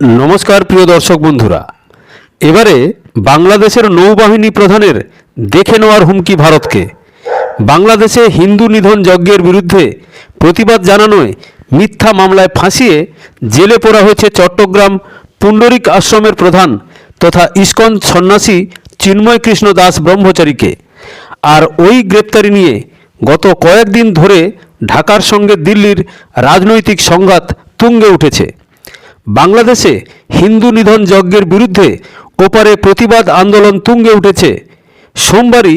নমস্কার, প্রিয় দর্শক বন্ধুরা। এবারে বাংলাদেশের নৌবাহিনী প্রধানের দেখে নেওয়ার হুমকি ভারতকে। বাংলাদেশে হিন্দু নিধন যজ্ঞের বিরুদ্ধে প্রতিবাদ জানানোয় মিথ্যা মামলায় ফাঁসিয়ে জেলে পড়া হয়েছে চট্টগ্রাম পুণ্ডরিক আশ্রমের প্রধান তথা ইস্কন সন্ন্যাসী চিন্ময় কৃষ্ণ দাস ব্রহ্মচারীকে। আর ওই গ্রেপ্তারি নিয়ে গত কয়েকদিন ধরে ঢাকার সঙ্গে দিল্লির রাজনৈতিক সংঘাত তুঙ্গে উঠেছে। বাংলাদেশে হিন্দু নিধন যজ্ঞের বিরুদ্ধে ওপারে প্রতিবাদ আন্দোলন তুঙ্গে উঠেছে। সোমবারই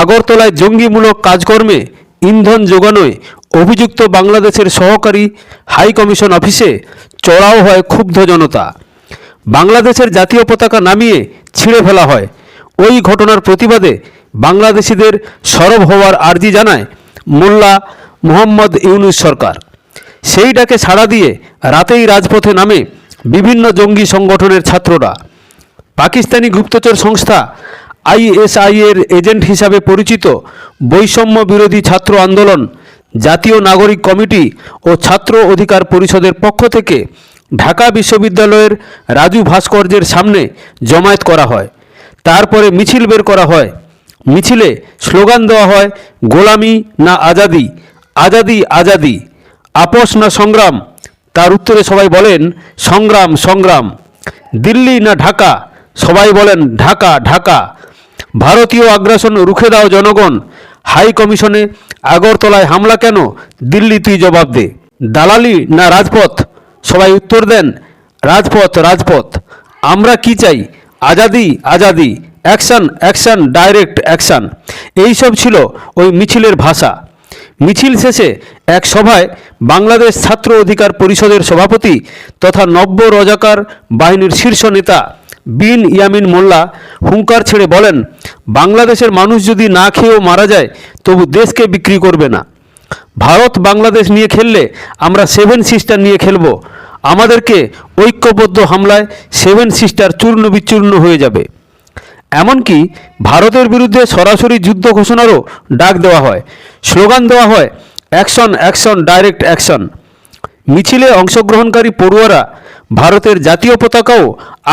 আগরতলায় জঙ্গিমূলক কাজকর্মে ইন্ধন যোগানোয় অভিযুক্ত বাংলাদেশের সহকারী হাই কমিশন অফিসে চড়াও হয় ক্ষুব্ধ জনতা। বাংলাদেশের জাতীয় পতাকা নামিয়ে ছিঁড়ে ফেলা হয়। ওই ঘটনার প্রতিবাদে বাংলাদেশিদের সরব হওয়ার আর্জি জানায় মোল্লা মোহাম্মদ ইউনুস সরকার। সেই ডাকে সাড়া দিয়ে রাতেই রাজপথে নামে বিভিন্ন জঙ্গি সংগঠনের ছাত্ররা। পাকিস্তানি গুপ্তচর সংস্থা আইএসআই এর এজেন্ট হিসাবে পরিচিত বৈষম্য বিরোধী ছাত্র আন্দোলন, জাতীয় নাগরিক কমিটি ও ছাত্র অধিকার পরিষদের পক্ষ থেকে ঢাকা বিশ্ববিদ্যালয়ের রাজু ভাস্কর্যের সামনে জমায়েত করা হয়। তারপরে মিছিল বের করা হয়। মিছিলে স্লোগান দেওয়া হয়, গোলামি না আজাদি আজাদি আজাদি। আপোষ না সংগ্রাম? তার উত্তরে সবাই বলেন, সংগ্রাম সংগ্রাম। দিল্লি না ঢাকা? সবাই বলেন, ঢাকা ঢাকা। ভারতীয় আগ্রাসন রুখে দাও জনগণ। হাই কমিশনে আগরতলায় হামলা কেন? দিল্লি তুই জবাব দে। দালালি না রাজপথ? সবাই উত্তর দেন, রাজপথ রাজপথ। আমরা কি চাই? আজাদি Azadi. Action action, direct action. এইসব ছিল ওই মিছিলের ভাষা। মিছিল শেষে এক সভায় বাংলাদেশ ছাত্র অধিকার পরিষদের সভাপতি তথা নব্য রজাকার বাহিনীর শীর্ষ নেতা বিন ইয়ামিন মোল্লা হুঙ্কার ছেড়ে বলেন, বাংলাদেশের মানুষ যদি না খেয়েও মারা যায়, তবু দেশকে বিক্রি করবে না। ভারত বাংলাদেশ নিয়ে খেললে আমরা সেভেন সিস্টার নিয়ে খেলব। আমাদেরকে ঐক্যবদ্ধ হামলায় সেভেন সিস্টার চূর্ণ বিচূর্ণ হয়ে যাবে। এমনকি ভারতের বিরুদ্ধে সরাসরি যুদ্ধ ঘোষণারও ডাক দেওয়া হয়, স্লোগান দেওয়া হয়, অ্যাকশন অ্যাকশন, ডাইরেক্ট অ্যাকশন। মিছিলে অংশগ্রহণকারী পড়ুয়ারা ভারতের জাতীয় পতাকাও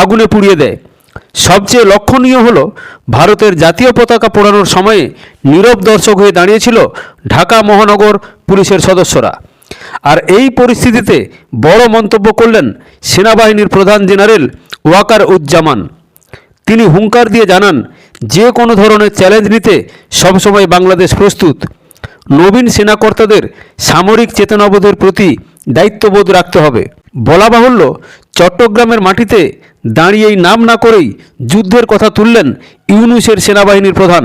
আগুনে পুড়িয়ে দেয়। সবচেয়ে লক্ষণীয় হল, ভারতের জাতীয় পতাকা পোড়ানোর সময়ে নীরব দর্শক হয়ে দাঁড়িয়েছিল ঢাকা মহানগর পুলিশের সদস্যরা। আর এই পরিস্থিতিতে বড় মন্তব্য করলেন সেনাবাহিনীর প্রধান জেনারেল ওয়াকার উজ্জামান। তিনি হুঙ্কার দিয়ে জানান, যে কোনো ধরনের চ্যালেঞ্জ নিতে সবসময় বাংলাদেশ প্রস্তুত। নবীন সেনাকর্তাদের সামরিক চেতনাবোধের প্রতি দায়িত্ববোধ রাখতে হবে। বলা বাহুল্য, চট্টগ্রামের মাটিতে দাঁড়িয়েই নাম না করেই যুদ্ধের কথা তুললেন ইউনুসের সেনাবাহিনীর প্রধান।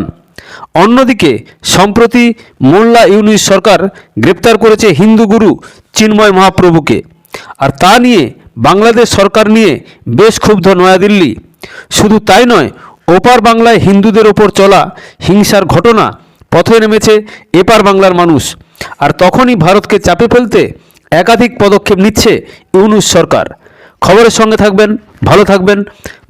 অন্যদিকে, সম্প্রতি মোল্লা ইউনুস সরকার গ্রেপ্তার করেছে হিন্দু গুরু চিন্ময় মহাপ্রভুকে। আর তা নিয়ে বাংলাদেশ সরকার নিয়ে বেশ ক্ষুব্ধ নয়াদিল্লি। শুধু তাই নয়, ওপার বাংলায় হিন্দুদের ওপর চলা হিংসার ঘটনা পথে নেমেছে এপার বাংলার মানুষ। আর তখনই ভারতকে চাপে ফেলতে একাধিক পদক্ষেপ নিচ্ছে ইউনুস সরকার। খবরের সঙ্গে থাকবেন, ভালো থাকবেন।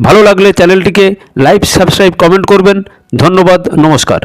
ভালো লাগলে চ্যানেলটিকে লাইক, সাবস্ক্রাইব, কমেন্ট করবেন। ধন্যবাদ, নমস্কার।